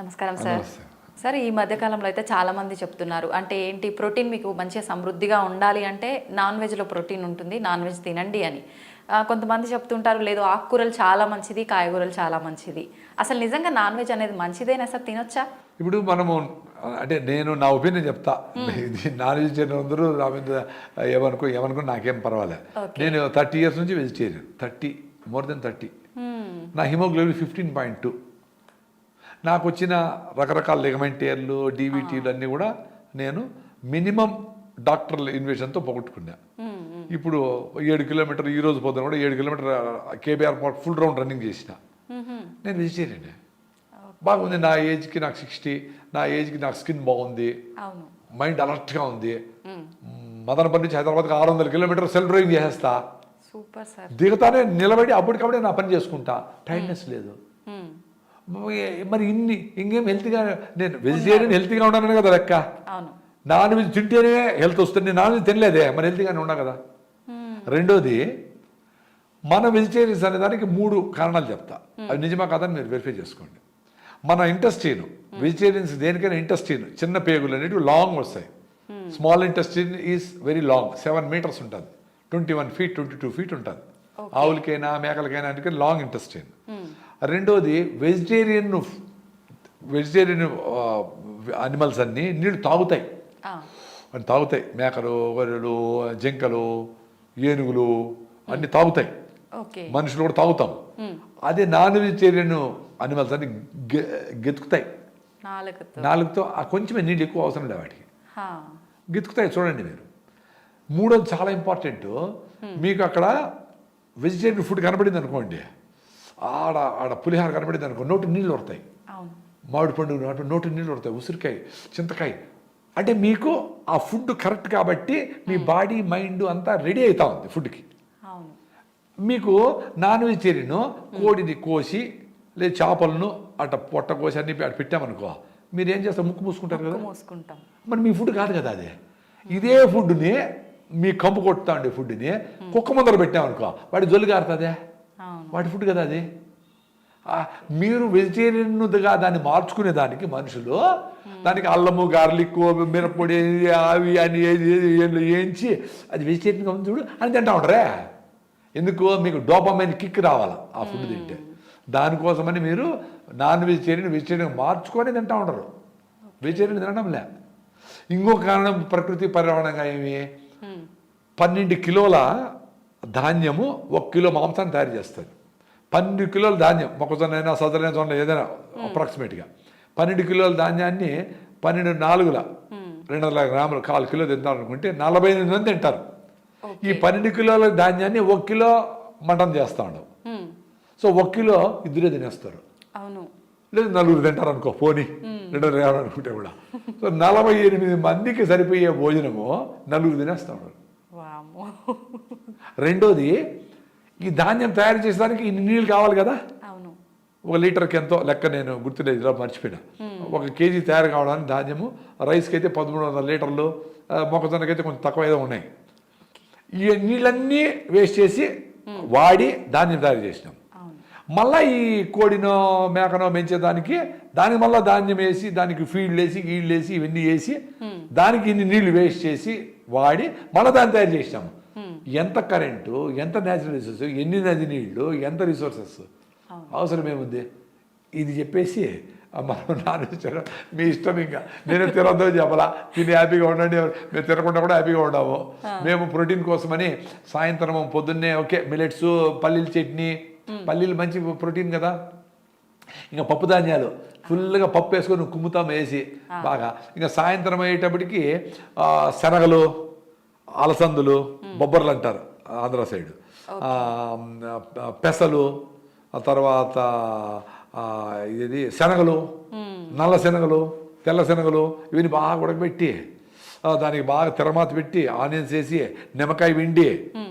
నమస్కారం sir. Sir ఈ మధ్య కాలంలో అయితే చాలా మంది చెప్తున్నారు. అంటే ఏంటి ప్రోటీన్ మీకు మంచిగా సమృద్ధిగా ఉండాలి అంటే నాన్ వెజ్లో ప్రోటీన్ ఉంటుంది నాన్ వెజ్ తినండి అని. కొంతమంది చెప్తుంటారు లేదు ఆకుకూరలు చాలా మంచిది కాయగూరలు చాలా మంచిది. అసలు నిజంగా నాన్ వెజ్ అనేది మంచిదేనా సార్ తినొచ్చా? ఇప్పుడు మనము అంటే నేను నా ఒపీనియన్ చెప్తా. ఇది నాన్ వెజిటేరియన్ అందరూ నా మీద ఏమనుకో ఏమనుకో నాకేం పర్వాలే. నేను థర్టీ ఇయర్స్ నుంచి vegetarian thirty more than thirty. నా హిమోగ్లోబిన్ ఫిఫ్టీన్ పాయింట్ టూ. నాకు వచ్చిన రకరకాల లిగమెంటేర్లు డీవీటీలు అన్నీ కూడా నేను మినిమం డాక్టర్ల ఇన్వేషన్తో పోగొట్టుకున్నా. ఇప్పుడు ఏడు కిలోమీటర్ ఈ రోజు పొద్దున కూడా ఏడు kilometre KBR full round running చేసిన. నేను వెజిటేరియన్ బాగుంది నా ఏజ్కి నాకు సిక్స్టీ నా ఏజ్కి నాకు స్కిన్ బాగుంది. మైండ్ అలర్ట్గా ఉంది. మదనపల్లి నుంచి హైదరాబాద్కి ఆరు వందల కిలోమీటర్ సెల్ డ్రైవింగ్ చేసేస్తా. దిగుతానే నిలబడి అప్పటికప్పుడే నా పని చేసుకుంటా. టైర్డ్నెస్ లేదు. మరి- ఇన్ని ఇంకేం హెల్త్గా నేను వెజిటేరియన్ హెల్త్గా ఉన్నాను కదా లెక్క? అవును. నాన్ వెజ్ తింటేనే హెల్త్ వస్తుంది. నేను నాన్ వెజ్ తినలేదే మరి హెల్త్గానే ఉన్నా కదా? రెండోది మన వెజిటేరియన్స్ అనే దానికి మూడు కారణాలు చెప్తా. అది నిజమా కాదని మీరు వెరిఫై చేసుకోండి. మన ఇంటెస్టీన్ వెజిటేరియన్స్ దేనికైనా ఇంటెస్టీన్ చిన్న పేగులు అనేటివి లాంగ్ వస్తాయి. Small intestine is very long seven metres ఉంటుంది. Twenty one feet twenty two feet ఉంటుంది ఆవులకైనా మేకలకైనా అందుకని లాంగ్ ఇంటెస్టీన్ రెండోది వెజిటేరియన్ వెజిటేరియన్ అనిమల్స్ అన్నీ నీళ్ళు తాగుతాయి. అని తాగుతాయి. మేకలు గొర్రెలు జింకలు ఏనుగులు అన్ని తాగుతాయి. మనుషులు కూడా తాగుతాం. అదే నాన్ వెజిటేరియన్ అనిమల్స్ అన్ని గెతుకుతాయి. నాలుగుతో కొంచెమే నీళ్ళు ఎక్కువ అవసరం లేదు వాటికి. గెతుకుతాయి చూడండి మీరు. మూడోది చాలా ఇంపార్టెంట్ మీకు అక్కడ వెజిటేరియన్ ఫుడ్ కనబడింది అనుకోండి ఆడ ఆడ పులిహార కనబడింది అనుకో నోటి నీళ్ళు వస్తాయి అవును. మామిడి పండు నాటు నీళ్ళు పడతాయి ఉసిరికాయ చింతకాయ. అంటే మీకు ఆ ఫుడ్ కరెక్ట్ కాబట్టి మీ బాడీ మైండ్ అంతా రెడీ అవుతా ఉంది ఫుడ్కి. మీకు నాన్ వెజిటేరియన్ కోడిని కోసి లేదా చేపలను అట్ట పొట్ట కోసి అన్ని అటు పెట్టామనుకో మీరు ఏం చేస్తారు? ముక్కు మూసుకుంటారు కదా? మూసుకుంటాం. మరి మీ ఫుడ్ కాదు కదా అది? ఇదే ఫుడ్ని మీ కంపు కొట్టుతా ఉండే ఫుడ్ని కుక్క ముందర పెట్టామనుకో వాడి జొల్లు కారుతుందే వాటి ఫుడ్ కదా అది? మీరు వెజిటేరియన్గా దాన్ని మార్చుకునే దానికి మనుషులు దానికి అల్లము గార్లిక్ మిరప్పొడి అవి అని ఏది వేయించి అది వెజిటేరియన్గా ఉంది చూడు అని తింటా ఉంటారే. ఎందుకు? మీకు డోపమైన్ కిక్ రావాలి ఆ ఫుడ్ తింటే. దానికోసమని మీరు నాన్ వెజిటేరియన్ వెజిటేరియన్ మార్చుకొని తింటా ఉంటారు. వెజిటేరియన్ తినడం లే. ఇంకో కారణం ప్రకృతి పర్యావరణంగా ఏమి? పన్నెండు కిలోల ధాన్యము ఒక కిలో మాంసాన్ని తయారు చేస్తుంది పన్నెండు కిలోల ధాన్యం మొక్కజొన్న అయినా సదరైన జొన్న ఏదైనా అప్రాక్సిమేట్గా. పన్నెండు కిలోల ధాన్యాన్ని పన్నెండు నాలుగుల రెండు వందల గ్రాములు కాలు కిలో తింటారు అనుకుంటే నలభై ఎనిమిది మంది తింటారు. ఈ పన్నెండు కిలోల ధాన్యాన్ని ఒక కిలో మటన్ చేస్తా ఉండవు. సో ఒక కిలో ఇద్దరే తినేస్తారు. అవును. లేదు నలుగురు తింటారు అనుకో పోనీ రెండు వందల యాభై అనుకుంటే కూడా. సో నలభై ఎనిమిది మందికి సరిపోయే భోజనము నలుగురు తినేస్తా ఉన్నారు వామ్మో. రెండోది ఈ ధాన్యం తయారు చేసేదానికి ఇన్ని నీళ్ళు కావాలి కదా? అవును. ఒక లీటర్కి ఎంతో లెక్క నేను గుర్తులేదు ఇలా మర్చిపోయినా. ఒక కేజీ తయారు కావడానికి ధాన్యము రైస్కి అయితే పదమూడు వందల లీటర్లు మొక్కజొన్నకి అయితే కొంచెం తక్కువ ఏదో ఉన్నాయి. ఈ నీళ్ళన్నీ వేస్ట్ చేసి వాడి ధాన్యం తయారు చేసినాం. మళ్ళా ఈ కోడినో మేకనో పెంచేదానికి దానికి మళ్ళీ ధాన్యం వేసి దానికి ఫీల్డ్ వేసి గీళ్ళు వేసి ఇవన్నీ వేసి దానికి ఇన్ని నీళ్ళు వేస్ట్ చేసి వాడి మళ్ళీ దాన్ని తయారు చేసినాము. ఎంత కరెంటు ఎంత న్యాచురల్ రిసోర్స్ ఎన్ని నది నీళ్ళు ఎంత రిసోర్సెస్ అవసరం ఏముంది? ఇది చెప్పేసి మనం నాన్ మీ ఇష్టం ఇంకా. నేను తినొద్దో చెప్పలా. తిని హ్యాపీగా ఉండండి. మేము తినకుండా కూడా హ్యాపీగా ఉన్నాము మేము ప్రోటీన్ కోసమని సాయంత్రం పొద్దున్నే ఓకే మిలెట్స్ పల్లీల చట్నీ పల్లీలు మంచి ప్రోటీన్ కదా. ఇంకా పప్పు ధాన్యాలు ఫుల్గా పప్పు వేసుకొని కుమ్ముతాం వేసి బాగా. ఇంకా సాయంత్రం అయ్యేటప్పటికి శనగలు అలసందులు బొబ్బర్లు అంటారు ఆంధ్ర సైడ్. పెసలు తర్వాత ఇది శనగలు నల్ల శనగలు తెల్ల శనగలు ఇవన్నీ బాగా ఉడకబెట్టి దానికి బాగా తెరమాత పెట్టి ఆనియన్స్ వేసి నిమ్మకాయ విండి ఆ,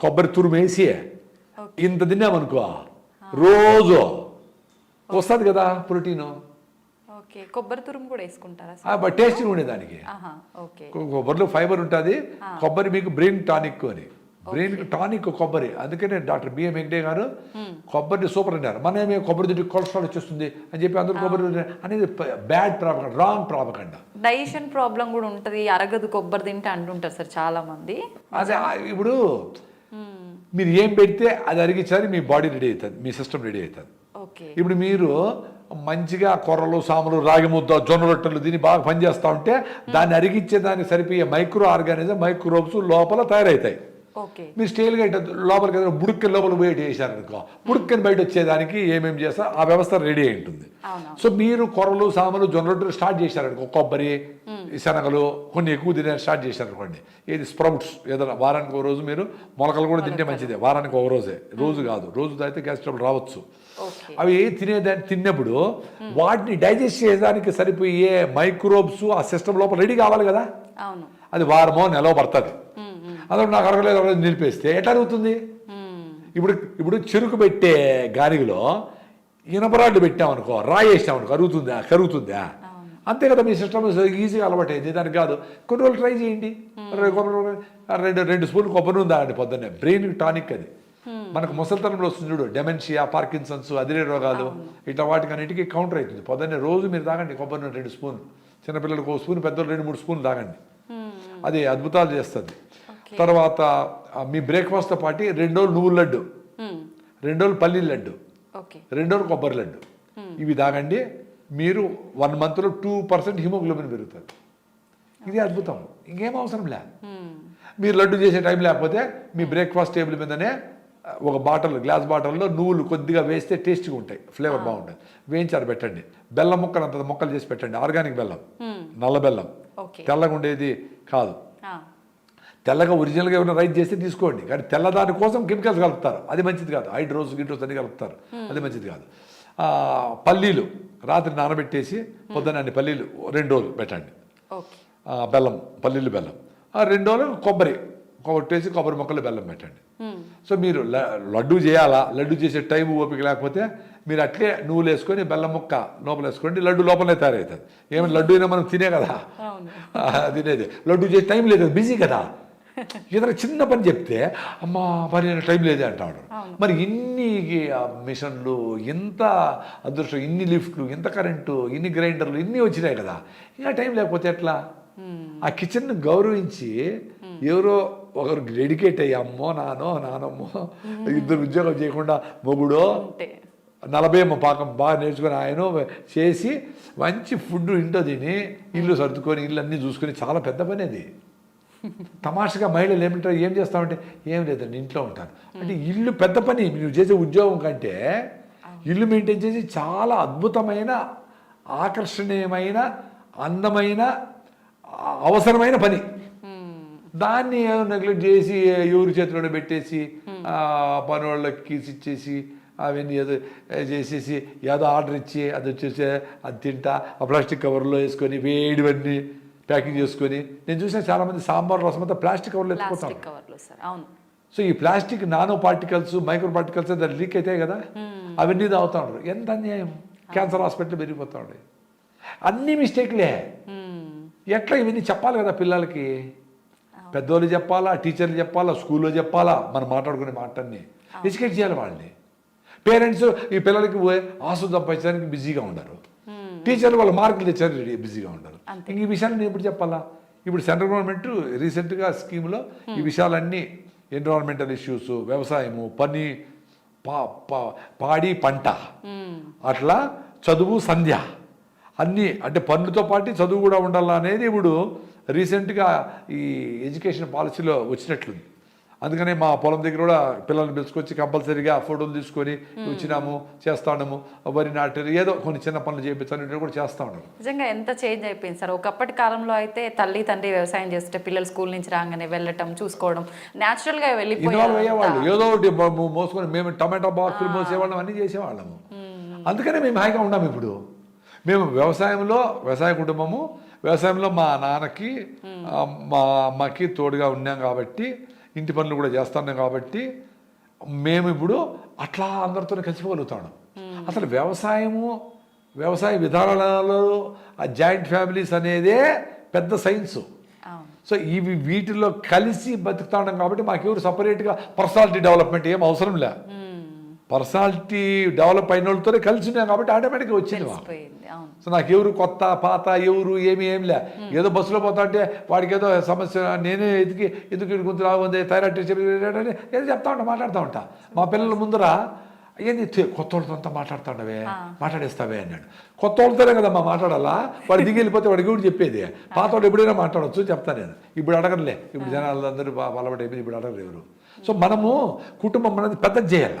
కొబ్బరి తురుము వేసి ఇంత తిన్నామనుకో రోజు వస్తుంది కదా ప్రోటీను కొబ్బరి తురుము కూడా వేసుకుంటారా టేస్టీ ఉండేదానికి కొబ్బరిలో ఫైబర్ ఉంటుంది కొబ్బరి మీకు బ్రెయిన్ టానిక్ అని బ్రెయిన్కి టానిక్ కొబ్బరి అందుకనే డాక్టర్ బిఎం వెంకటే గారు కొబ్బరిని సూపర్ అన్నారు మనమే కొబ్బరి తింటే కొలెస్ట్రాల్ వచ్చేస్తుంది అని చెప్పి అందరూ కొబ్బరి అనేది bad propaganda wrong propaganda digestion problem కూడా ఉంటుంది అరగదు కొబ్బరి తింటే అంటుంటారు సార్ చాలా మంది అదే ఇప్పుడు మీరు ఏం పెడితే అది అరిగించాలి మీ బాడీ రెడీ అవుతుంది మీ సిస్టమ్ రెడీ అవుతుంది. ఇప్పుడు మీరు మంచిగా కొర్రలు సాములు రాగి ముద్ద జొన్న రొట్టెలు దీన్ని బాగా పనిచేస్తూ ఉంటే దాన్ని అరిగించే దానికి సరిపోయే మైక్రో ఆర్గానిజం మైక్రోబ్స్ లోపల తయారవుతాయి. మీరు స్టైల్గా లోపలికి బుడుక్కని లోపల బయట వేసారనుకో బుడుక్కని బయట వచ్చేదానికి ఏమేమి చేస్తారో ఆ వ్యవస్థ రెడీ అయి ఉంటుంది. సో మీరు కొర్రలు సామలు జొన్న రొట్టెలు స్టార్ట్ చేశారనుకో కొబ్బరి శనగలు కొన్ని ఎక్కువ తినే స్టార్ట్ చేశారనుకోండి. ఏది స్ప్రౌట్స్ ఏదైనా వారానికి ఒక రోజు మీరు మొలకలు కూడా తింటే మంచిదే వారానికి ఒక రోజే. రోజు కాదు రోజు తాగితే గ్యాస్ ట్రబుల్ రావచ్చు అవి తినేదాన్ని తిన్నప్పుడు వాటిని డైజెస్ట్ చేయడానికి సరిపోయే మైక్రోబ్స్ ఆ సిస్టమ్ లోపల రెడీ కావాలి కదా? అది వారమో నెలలో పడుతుంది. అందులో నాకు అరగలేదు అరగలేదు నిలిపేస్తే ఎట్లా అరుగుతుంది మ్మ్. ఇప్పుడు ఇప్పుడు చెరుకు పెట్టే గానిగిలో ఇనపరాళ్ళు పెట్టామనుకో రాయి వేసామనుకో అరుగుతుందా కరుగుతుందా? అంతే కదా మీ సిస్టమ్ ఈజీగా అలవాటైంది దానికి కాదు. కొన్ని రోజులు ట్రై చేయండి. రెండు రెండు స్పూన్లు కొబ్బరి నూనె తాగండి పొద్దున్నే? బ్రెయిన్ టానిక్ అది. మనకు ముసలితనంలో వస్తుంది చూడు డెమెన్షియా పార్కిన్సన్స్ అదిరే రోగాలు ఇట్లా వాటికి అన్నిటికీ కౌంటర్ అవుతుంది. పొద్దున్నే రోజు మీరు తాగండి కొబ్బరి నూనె రెండు స్పూన్లు. చిన్నపిల్లలకు ఒక స్పూన్ పెద్దలు రెండు మూడు స్పూన్లు తాగండి. అది అద్భుతాలు చేస్తుంది. తర్వాత మీ బ్రేక్ఫాస్ట్తో పాటు రెండు రోజులు నువ్వుల లడ్డు. రెండు రోజులు పల్లీల లడ్డు. ఓకే. రెండు రోజులు కొబ్బరి లడ్డు. ఇవి తాగండి మీరు వన్ మంత్లో టూ పర్సెంట్ హిమోగ్లోబిన్ పెరుగుతుంది. ఇది అద్భుతం. ఇంకేం అవసరం లే. మ్మ్. మీరు లడ్డు చేసే టైం లేకపోతే మీ బ్రేక్ఫాస్ట్ టేబుల్ మీదనే ఒక బాటిల్ గ్లాస్ బాటిల్లో నువ్వులు కొద్దిగా వేస్తే టేస్ట్గా ఉంటాయి. ఫ్లేవర్ బాగుంటుంది. వేయించారు పెట్టండి. బెల్లం ముక్కలు అంత ముక్కలు చేసి పెట్టండి. ఆర్గానిక్ బెల్లం. నల్ల బెల్లం. తెల్లగా ఉండేది కాదు. ఆ, తెల్లగా ఒరిజినల్గా ఏమైనా రైట్ చేస్తే తీసుకోండి. కానీ తెల్లదాని కోసం కెమికల్స్ కలుపుతారు. అది మంచిది కాదు. హైడ్రోస్ గిడ్రోస్ అన్ని కలుపుతారు. అది మంచిది కాదు. పల్లీలు రాత్రి నానబెట్టేసి పొద్దున్న అన్ని పల్లీలు రెండు రోజులు పెట్టండి. బెల్లం పల్లీలు బెల్లం. రెండు రోజులు కొబ్బరి కొట్టేసి కొబ్బరి మొక్కలు బెల్లం పెట్టండి. మ్మ్. సో మీరు లడ్డు చేయాలా? లడ్డు చేసే టైం ఓపిక లేకపోతే మీరు అట్లే నువ్వులు వేసుకొని బెల్లం ముక్క లోపల వేసుకోండి. లడ్డు లోపలే తయారవుతుంది. ఏమైనా లడ్డు అయినా మనం తినే కదా? తినేది. లడ్డు చేసే టైం లేదు. బిజీ కదా? ఏదైనా చిన్న పని చెప్తే అమ్మా పని టైం లేదే అంటాడు. మరి ఇన్ని మిషన్లు ఎంత అదృష్టం ఇన్ని లిఫ్ట్లు ఇంత కరెంటు ఇన్ని గ్రైండర్లు ఇన్ని వచ్చినాయి కదా. ఇంకా టైం లేకపోతే ఎట్లా? ఆ కిచెన్ గౌరవించి ఎవరో ఒకరు డెడికేట్ అయ్యి అమ్మో నానో నానమ్మో ఇద్దరు ఉద్యోగం చేయకుండా మొగుడో నలభై ఏమో పాకం బాగా నేర్చుకొని ఆయన చేసి మంచి ఫుడ్ ఇంట్లో తిని ఇల్లు సర్దుకొని ఇల్లు అన్నీ చూసుకొని చాలా పెద్ద పని అది. తమాషగా మహిళలు ఏమింటారు ఏం చేస్తామంటే ఏం లేదండి ఇంట్లో ఉంటాను. అంటే ఇల్లు పెద్ద పని నువ్వు చేసే ఉద్యోగం కంటే ఇల్లు మెయింటైన్ చేసి చాలా అద్భుతమైన ఆకర్షణీయమైన అందమైన అవసరమైన పని. దాన్ని నెగ్లెక్ట్ చేసి ఎవరి చేతిలోనే పెట్టేసి ఆ, పని వాళ్ళకి కీస్ ఇచ్చేసి అవన్నీ ఏదో చేసేసి ఏదో ఆర్డర్ ఇచ్చి అది వచ్చేసి అది తింటా ఆ ప్లాస్టిక్ కవర్లో వేసుకొని వేడివన్నీ ప్యాకింగ్ చేసుకొని నేను చూసిన చాలామంది సాంబార్ రసం అంతా ప్లాస్టిక్ కవర్లో ఎత్తుకుంటాను సో ఈ plastic nano particles micro particles దాన్ని లీక్ అవుతాయి కదా? అవన్నీ తాగుతా ఉంటారు. ఎంత అన్యాయం? క్యాన్సర్ హాస్పిటల్ పెరిగిపోతా ఉండే అన్ని మిస్టేక్లే. ఎట్లా ఇవన్నీ చెప్పాలి కదా పిల్లలకి? పెద్దోళ్ళు చెప్పాలా టీచర్లు చెప్పాలా స్కూల్లో చెప్పాలా? మనం మాట్లాడుకునే మాటన్ని ఎడ్యుకేట్ చేయాలి వాళ్ళని. పేరెంట్స్ ఈ పిల్లలకి పోయి ఆసు సంపాదించడానికి బిజీగా ఉండరు. టీచర్లు వాళ్ళ మార్కులు తెచ్చారు బిజీగా ఉండరు ఇంక ఈ విషయాన్ని నేను ఎప్పుడు చెప్పాలా? ఇప్పుడు సెంట్రల్ గవర్నమెంట్ రీసెంట్గా స్కీమ్లో ఈ విషయాలన్నీ ఎన్విరాన్మెంటల్ ఇష్యూస్ వ్యవసాయము పని పాడి పంట అట్లా చదువు సంధ్య అన్నీ అంటే పనులతో పాటు చదువు కూడా ఉండాలా అనేది ఇప్పుడు రీసెంట్గా ఈ ఎడ్యుకేషన్ పాలసీలో వచ్చినట్లుంది. అందుకనే మా పొలం దగ్గర కూడా పిల్లల్ని పిలుచుకొచ్చి కంపల్సరీగా ఫోటోలు తీసుకొని వచ్చినాము చేస్తా ఉన్నాము వరి నాటారు ఏదో కొన్ని చిన్న పనులు చేయించాలి కూడా చేస్తా ఉన్నారు నిజంగా ఎంత చేంజ్ అయిపోయింది సార్? ఒకప్పటి కాలంలో అయితే తల్లి తండ్రి వ్యవసాయం చేస్తే పిల్లలు స్కూల్ నుంచి రాగానే వెళ్ళటం చూసుకోవడం న్యాచురల్గా ఇన్వాల్వ్ అయ్యేవాళ్ళు. ఏదో ఒకటి మోసుకొని మేము టమాటా బాక్సులు మోసేవాళ్ళం అన్నీ చేసేవాళ్ళము. అందుకనే మేము హాయిగా ఉన్నాము ఇప్పుడు. మేము వ్యవసాయంలో వ్యవసాయ కుటుంబము వ్యవసాయంలో మా నాన్నకి మా అమ్మకి తోడుగా ఉన్నాం కాబట్టి ఇంటి పనులు కూడా చేస్తున్నాం కాబట్టి మేము ఇప్పుడు అట్లా అందరితో కలిసిపోగలుగుతాం అసలు వ్యవసాయము వ్యవసాయ విధానాలలో ఆ జాయింట్ ఫ్యామిలీస్ అనేదే పెద్ద సైన్సు. సో ఇవి వీటిలో కలిసి బతుకుతా కాబట్టి మాకెవరు సపరేట్గా పర్సనాలిటీ డెవలప్మెంట్ ఏం అవసరం లే. పర్సనాలిటీ డెవలప్ అయిన వాళ్ళతోనే కలిసి ఉన్నాం కాబట్టి ఆటోమేటిక్గా వచ్చింది సో నాకు ఎవరు కొత్త పాత ఎవరు ఏమి ఏం లే. ఏదో బస్సులో పోతా అంటే వాడికి ఏదో సమస్య నేనే ఎందుకు ఇటు గుంతు రాగుంది థైరాయిడ్ చెప్పి ఏదో చెప్తా ఉంటా మాట్లాడుతూ ఉంటా. మా పిల్లల ముందర ఏంది కొత్త వాళ్ళతో అంతా మాట్లాడుతాడవే మాట్లాడేస్తావే అన్నాడు. కొత్త వాళ్ళతోనే కదమ్మా మాట్లాడాలా? వాడు దిగి వెళ్ళిపోతే వాడికి కూడా చెప్పేది? పాత వాళ్ళు ఎప్పుడైనా మాట్లాడవచ్చు చెప్తా నేను. ఇప్పుడు అడగరులే ఇప్పుడు జనాలు అందరూ అలవాటు అయిపోయింది ఇప్పుడు అడగరు ఎవరు. సో మనము కుటుంబం అనేది పెద్దది చేయాలి?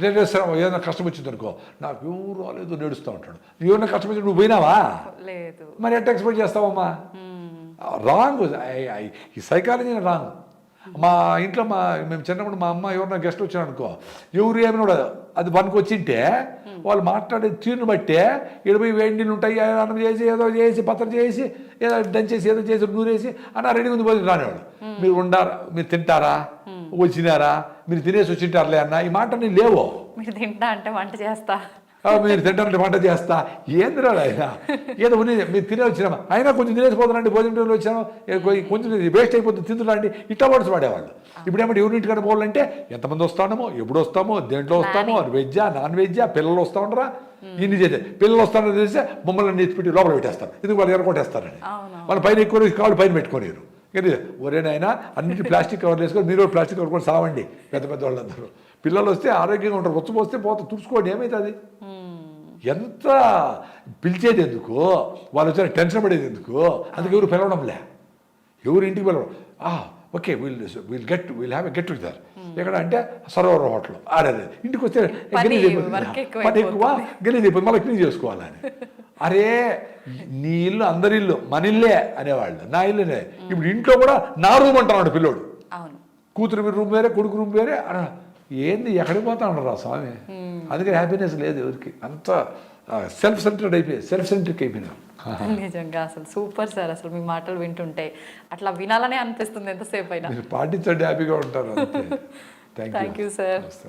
రిలేటివ్స్ ఏదైనా కష్టం వచ్చింది అనుకో. నాకు ఎవరు రాలేదు నేడుస్తూ ఉంటాడు. ఏమైనా కష్టం వచ్చి నువ్వు పోయినావా? లేదు. మరి ఎట్లా ఎక్స్పెక్ట్ చేస్తావమ్మా? రాంగ్ ఈ సైకాలజీ రాంగ్. మా ఇంట్లో మా మేము చిన్నప్పుడు మా అమ్మ ఎవరైనా గెస్ట్ వచ్చారు అనుకో ఎవరు ఏమైనా అది పనికి వచ్చింటే వాళ్ళు మాట్లాడే తీరుని బట్టే ఇరవై వేడి నీళ్ళు ఉంటాయి అన్నం చేసి ఏదో చేసి పత్రం చేసి ఏదో దంచేసి ఏదో చేసి నూరేసి అన్న రెడీ ఉంది పోయి రానివాడు. మీరు ఉండారా? మీరు తింటారా? వచ్చినారా? మీరు తినేసి వచ్చింటారులే అన్న ఈ మాట నేను లేవో. మీరు తింటా అంటే వంట చేస్తా. మీరు తింటారంటే వంట చేస్తా. ఏందిరా ఆయన ఏదో మీరు తినే వచ్చినామా? అయినా కొంచెం తినేసిపోతానండి భోజనం టైంలో వచ్చాను కొంచెం వేస్ట్ అయిపోతుంది తింటున్నాండి ఇట్లా వర్డ్స్ వాడేవాళ్ళు. ఇప్పుడు ఏమంటే ఇంటికాడ పోవాలంటే ఎంతమంది వస్తామో ఎప్పుడు వస్తామో దేంట్లో వస్తామో వెజ్జా నాన్ వెజ్జా పిల్లలు వస్తూ ఉండరా ఇన్ని చేస్తే పిల్లలు వస్తారని తెలిస్తే మమ్మల్ని నెత్తిపెట్టి లోపల పెట్టేస్తారు. ఎందుకు వాళ్ళు ఎరగొట్టేస్తారని. వాళ్ళ పైన ఎక్కువ కాళ్ళు పైన పెట్టుకోలేరు. ఒరేనైనా అన్నిటి ప్లాస్టిక్ కవర్లు వేసుకొని మీరు ప్లాస్టిక్ కవర్ కూడా సావండి పెద్ద పెద్ద వాళ్ళందరూ. పిల్లలు వస్తే ఆరోగ్యంగా ఉంటారు వచ్చి పోస్తే పోతే తుడుచుకోండి ఏమవుతుంది ఎంత పిలిచేది ఎందుకు? వాళ్ళు వచ్చిన టెన్షన్ పడేది ఎందుకు? అందుకు ఎవరు పిలవడంలే. ఎవరు ఇంటికి పిలవడం? ఆ okay will will get will have a get together అంటే సరోవర్ హోటల్ ఆడేది. ఇంటికి వస్తే గలీజ్ అయిపోతుంది. పని ఎక్కువ గలీజ్ అయిపోతుంది మళ్ళీ క్లీన్ చేసుకోవాలని. అరే నీ ఇల్లు అందరి ఇల్లు మన ఇల్లే అనేవాళ్ళు. నా ఇల్లునే ఇప్పుడు ఇంట్లో కూడా నా రూమ్ అంటున్నాడు పిల్లోడు. కూతురు రూమ్ వేరే కొడుకు రూమ్ వేరే ఏంది ఎక్కడికి పోతా ఉండరా స్వామి? అందుకే హ్యాపీనెస్ లేదు ఎవరికి. అంత సెల్ఫ్ సెంటర్డ్ అయిపోయి సెల్ఫ్ సెంట్రిక్ అయిపోయినారు నిజంగా అసలు సూపర్ సార్ అసలు మీ మాటలు వింటుంటే. అట్లా వినాలనే అనిపిస్తుంది ఎంతసేపు అయినా. పాటించండి హ్యాపీగా ఉంటారు థ్యాంక్. నమస్తే నమస్తే.